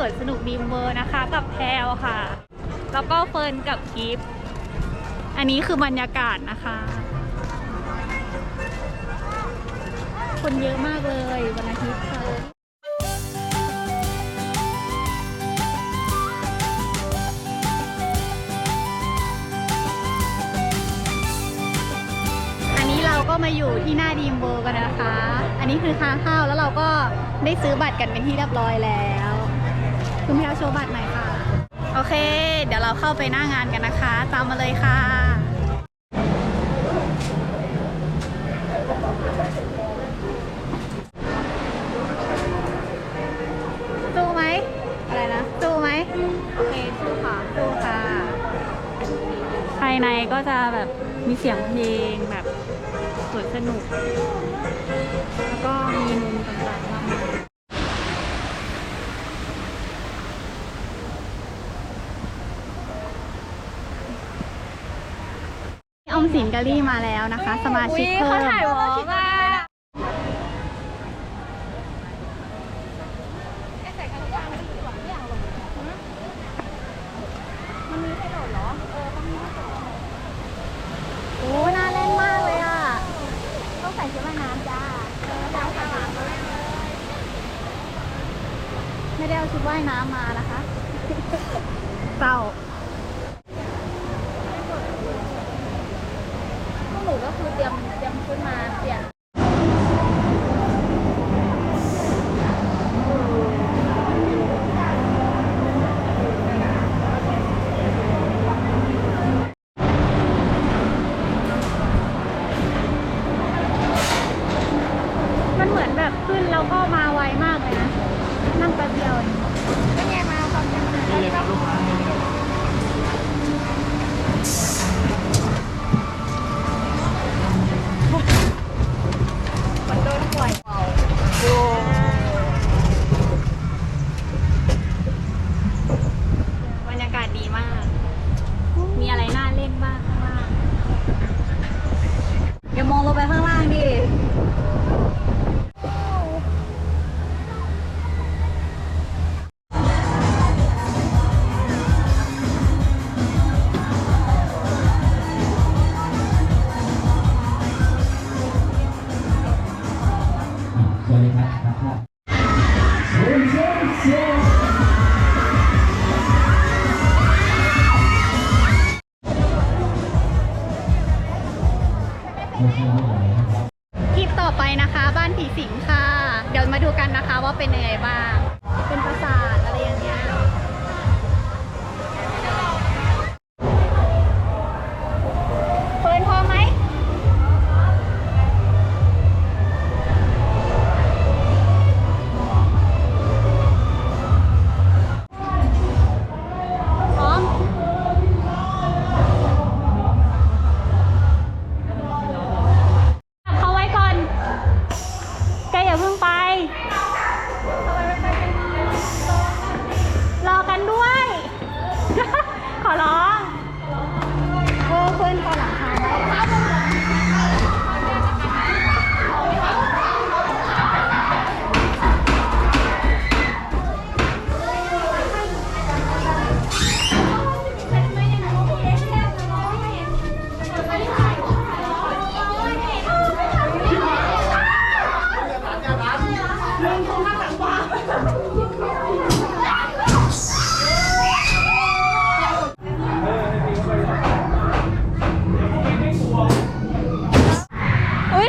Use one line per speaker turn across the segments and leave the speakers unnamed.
สวนสนุกดีมเวอร์นะคะ กับแพลวค่ะ แล้วก็เฟิร์นกับกิฟต์อันนี้คือบรรยากาศนะคะ คนเยอะมากเลยวันอาทิตย์ค่ะอันนี้เราก็มาอยู่ที่หน้าดีมเวอร์กันนะคะ อันนี้คือค้างข้าวแล้วเราก็ได้ซื้อบัตรกันเป็นที่เรียบร้อยแล้ว คุณแพลวโชว์บัตรหน่อยค่ะ โอเค เดี๋ยวเราเข้าไปหน้างานกันนะคะ ตามมาเลยค่ะสู้ไหมอะไรนะสู้ไหมโอเคสู้ค่ะสู้ค่ะ ภายในก็จะแบบมีเสียงเพลงแบบสวนสนุก ออมสินกาลี่มาแล้วนะคะ สมาชิกเพิ่ม
อะ
โอ้น่าเล่นมากเลยอะ
ต้องใส่ชุดว่ายน้ำจ้าเออจ้าค่ะ
ไม่ได้เอาชุดว่ายน้ำมานะคะเศร้า
พวกหนูก็คือ เตรียมเตรียมชุดมาเปลี่ยน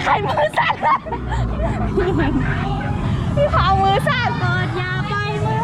ใค
รมือ
สั่น
เลยพี่เผามือสั่นกอดยาไปมือ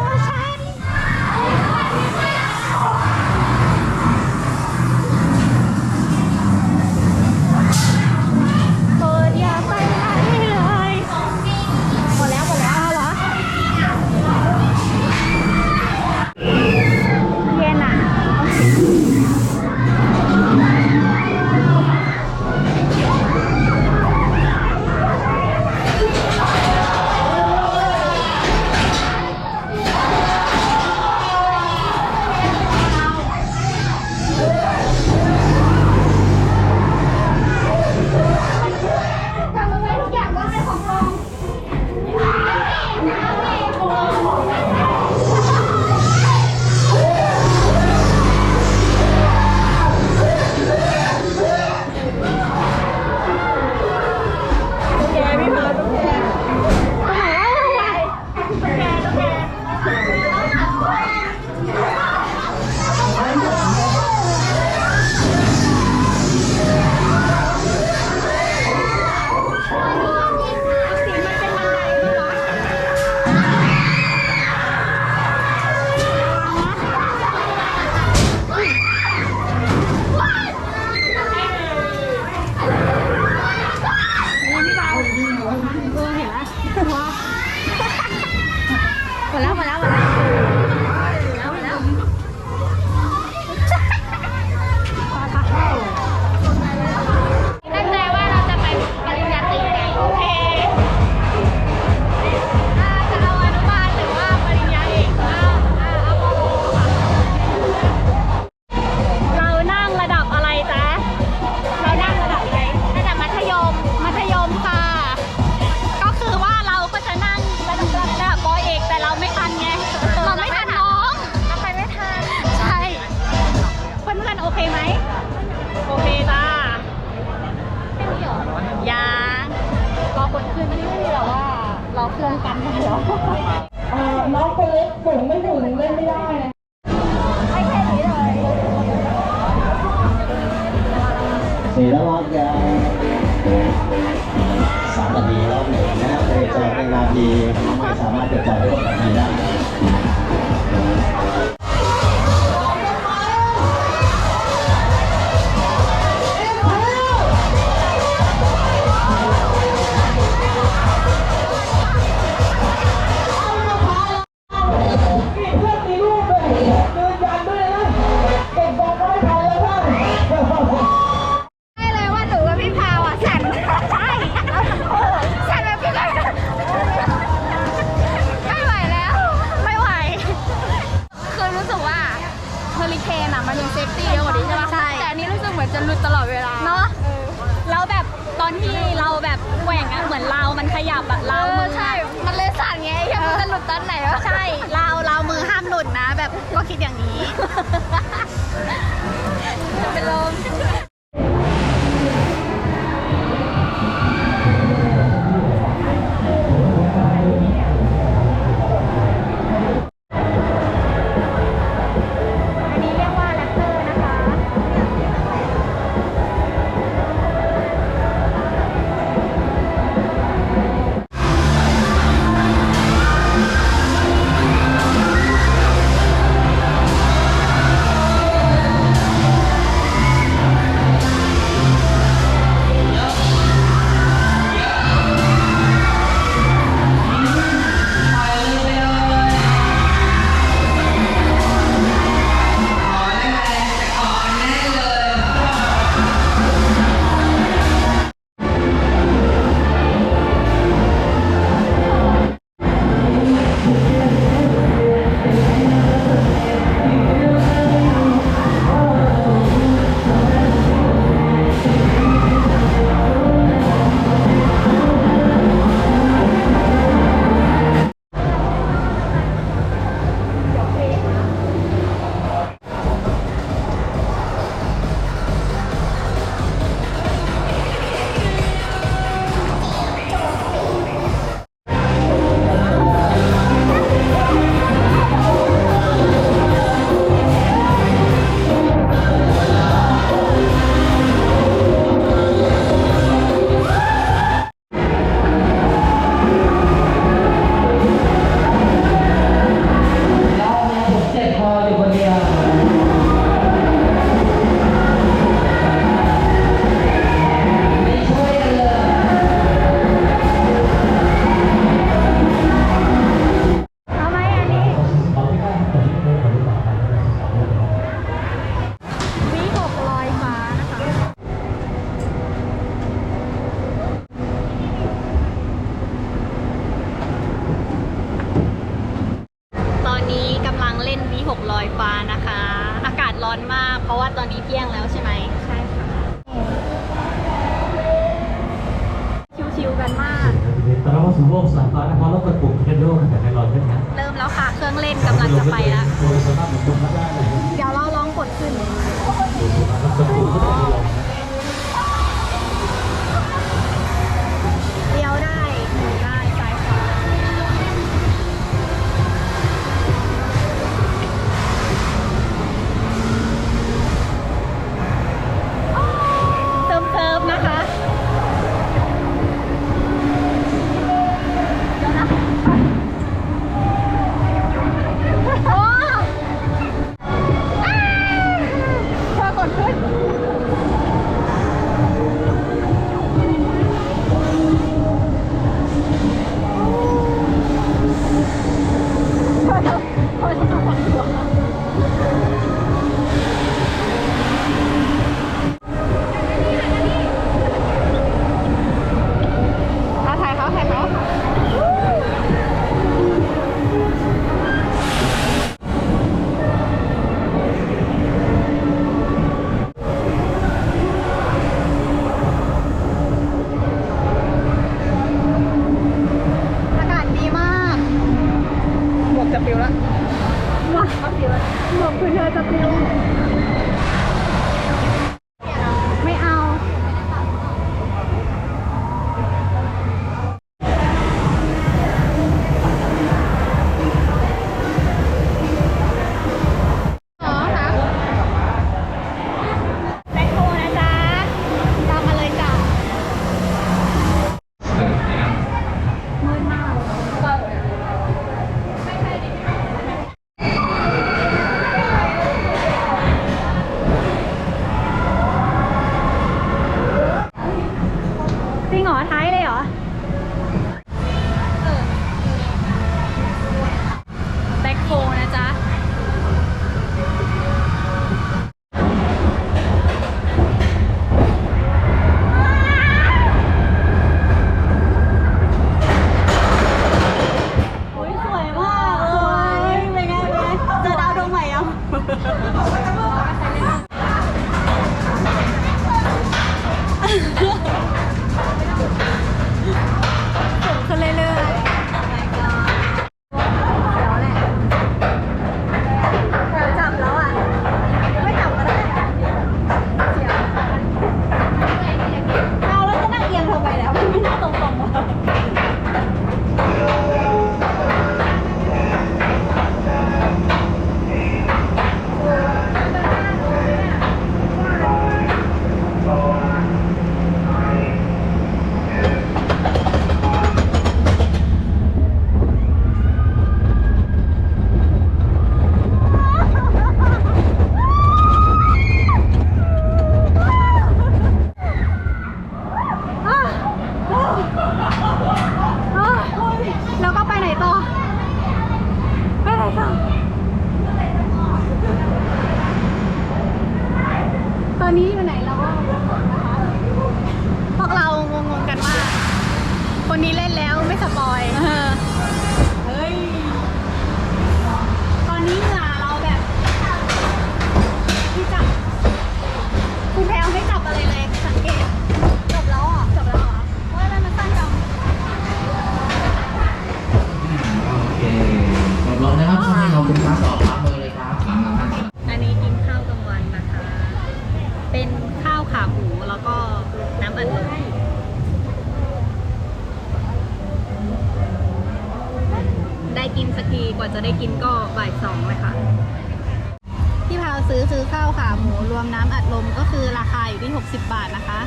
าวขาห
มู
รวมน้ำอัด
ลม
ก็
คือราคาอยู่ที่ 60 บาทนะ
คะ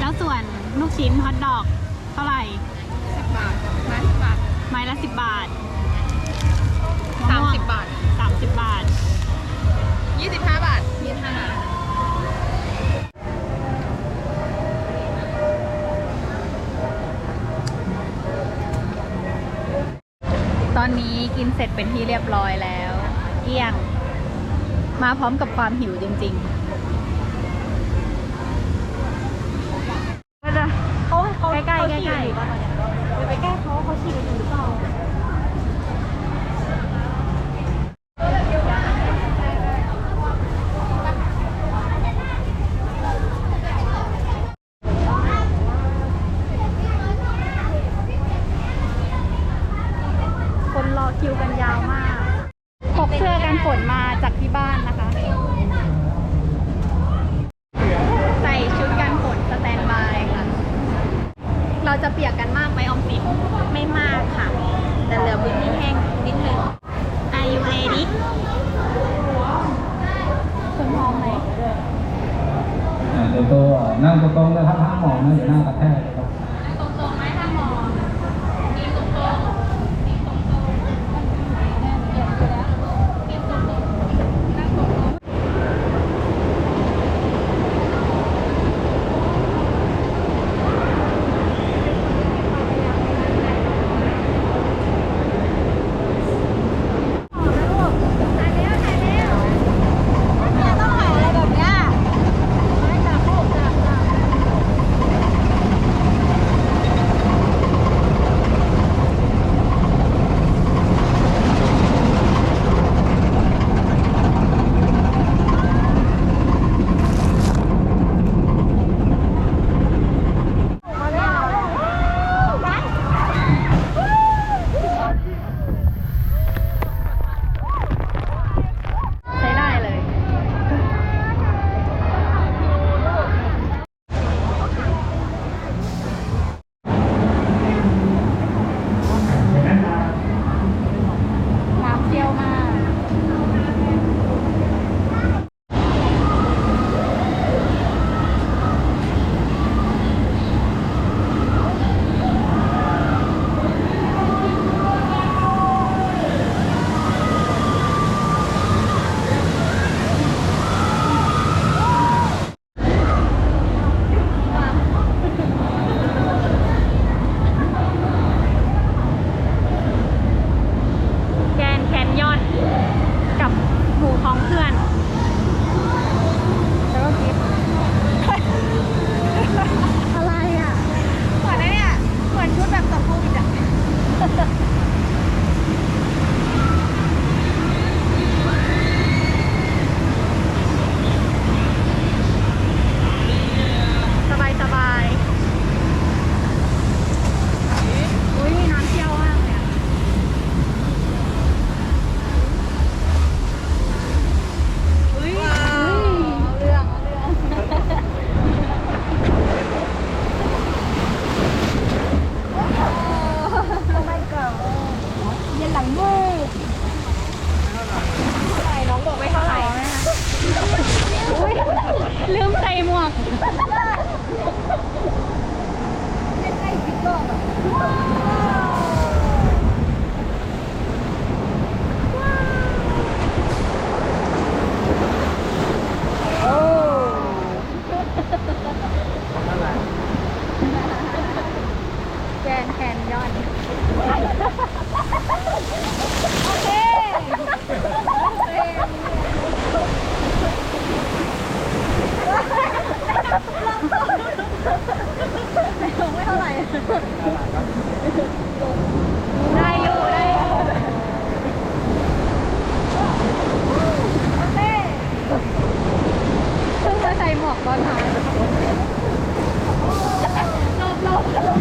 แล้ว
ส่วนลู
กชิ้น
ฮอทดอ
ก
เท่า
ไหร่ สิบาทไม้สิบบาทไม้ละ 10 บาทสามสิ
บบา
ท30 บาท ยี่สิบห้า
บาท
ยี่สิบ
ห้า
บาท ตอนนี้กินเสร็จเป็นที่เรียบร้อยแล้ว เกลี้ยง มาพร้อมกับความหิวจริงๆจะเขาเขาใกล้ๆใกล้ๆไปใกล้เขาเขาฉีดอ
ยู่หรื
อ
เป
ล่าคน
รอคิวกัน
ยา
วมา
กพ
กเสื้
อกัน
ฝนมา บอก
ตอนท้ายรอบรบ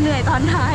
เหนื่
อยตอนท้าย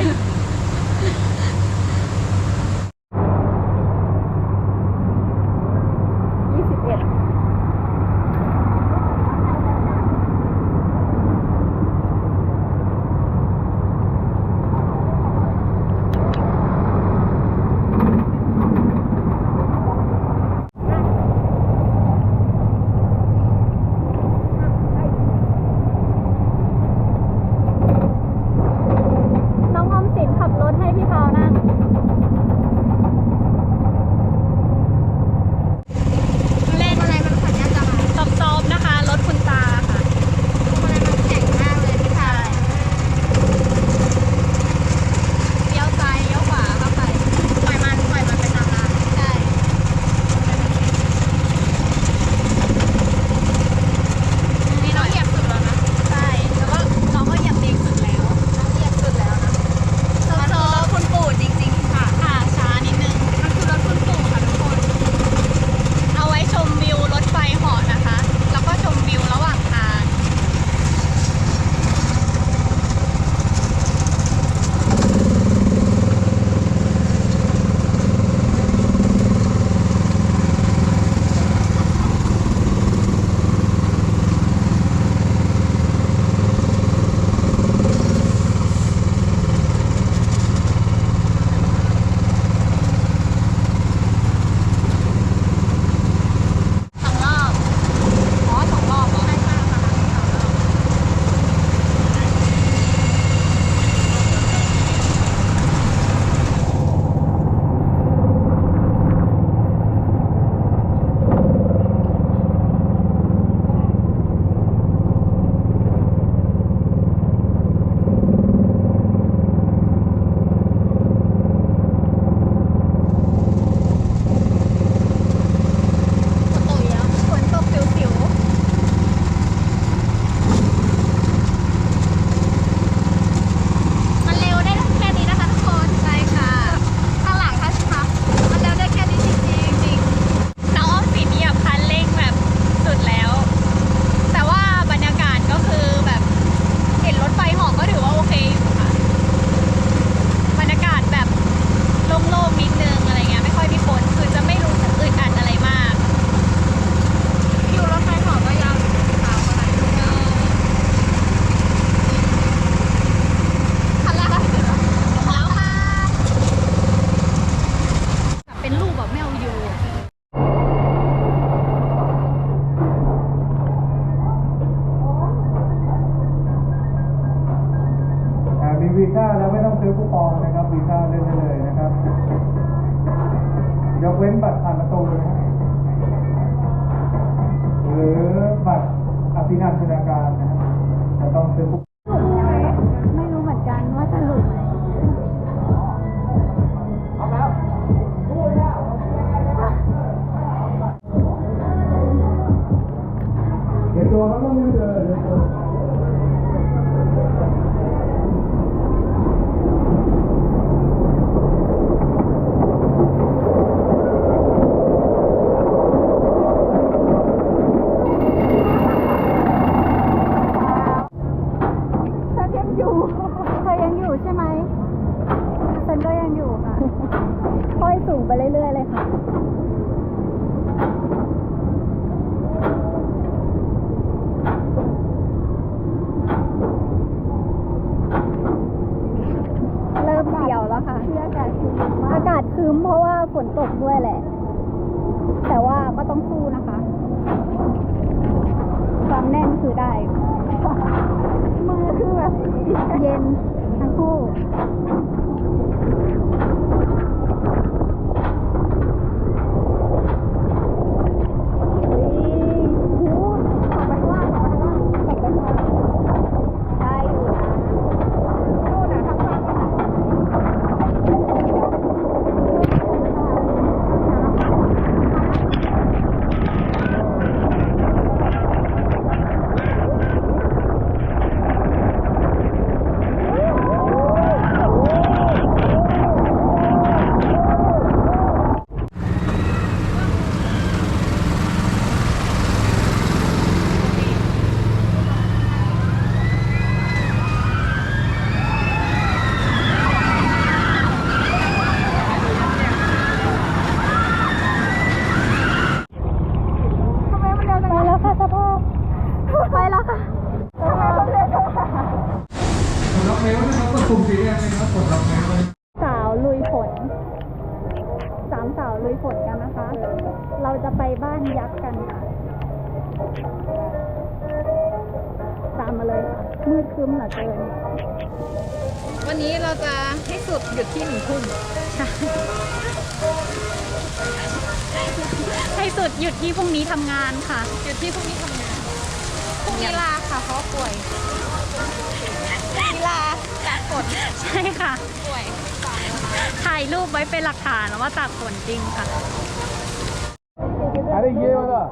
ลุยฝนกันนะคะ เราจะไปบ้านยักษ์กันค่ะ ตามมาเลยค่ะ มืดครึ้มเหลือเกิน
วันนี้เราจะให้สุดหยุดที่หนึ่งทุ่ม
ให้สุดหยุดที่พรุ่งนี้ทำงานค่ะ
หยุดที่พรุ่งนี้ทำงานพรุ่งนี้ลาค่ะเพราะว่าป่วยกีฬาจากฝน
ใช่ค่ะ
ป่วย
ถ่ายรูปไว้เป็นหลักฐานว่าตากฝนจริงค่ะ
अरे ये वाला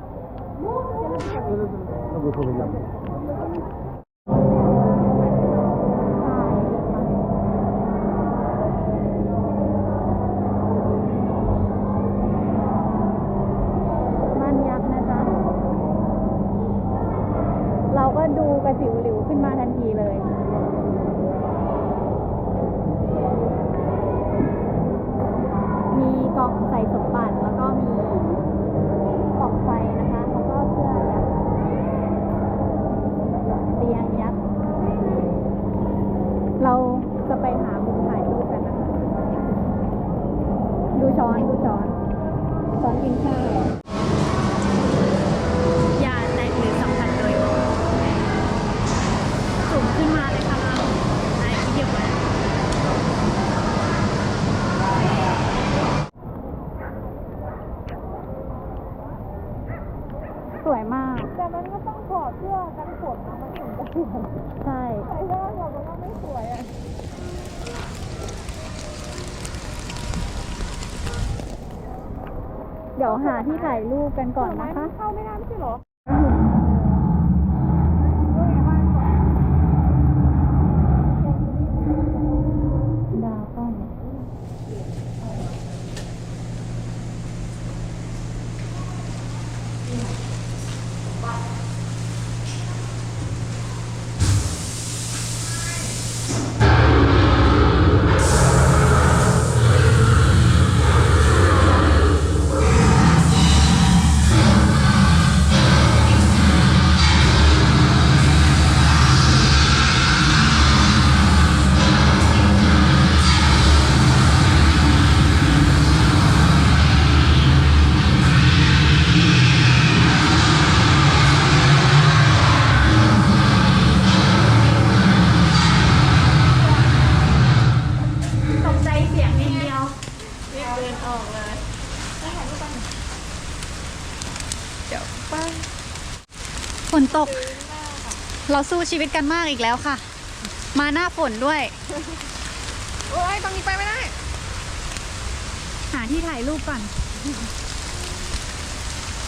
บ้านยักษ์นะจ๊ะ เราก็ดูกระจิ๋วหลิวขึ้นมาทันทีเลย มีก ล่องใส่สมบัติแล้วก็มีปล่องไฟนะคะแล้วก็เสื้อยักษ์เตียงยักษ์เราจะไปหามุมถ่ายรูปกันนะคะ ดูช้อนดูช้อนช้อนกินข้าว อย่าแตะหรือสัมผัสโดยตรงสูงขึ้นมาเลยค่ะเรานายที่เดียวกันสวยมาก
แต่มันก็ต้องถอดเสื้อกันฝนนะมันถึงจะสวย
ใช่
ใส่เสื้อกันฝนมันก็ไม่สวยอะ
เดี๋ยวหาที่ถ่ายรูปกันก่อนนะคะ
เข้าไม่ได้ไม่ใช่เหรอ
ก เราสู้ชีวิตกันมากอีกแล้วค่ะ มาหน้าฝนด้วย
โอ้ยตรงนี้ไปไม่ได้
หาที่ถ่ายรูปก่อน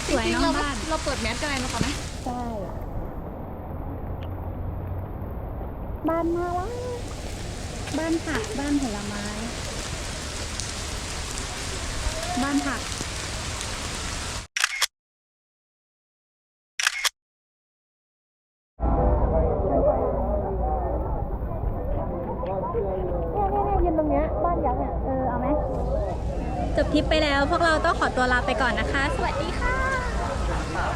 สวย
จริง
เน้
ๆ
อ
เรา
งบ้าน
เราเปิดแมสกันเลยนะคะไหม
ใช่บ้านน่ารักบ้านผักบ้านผลไม้ บ้านผัก
เนี่ยเนี่ยยืนตรง เนี้ยบ้านยักษ์เนี่ย
เออเอาไหมจบทริปไปแล้ว พวกเราต้องขอตัวลาไปก่อนนะคะ สวัสดีค่ะ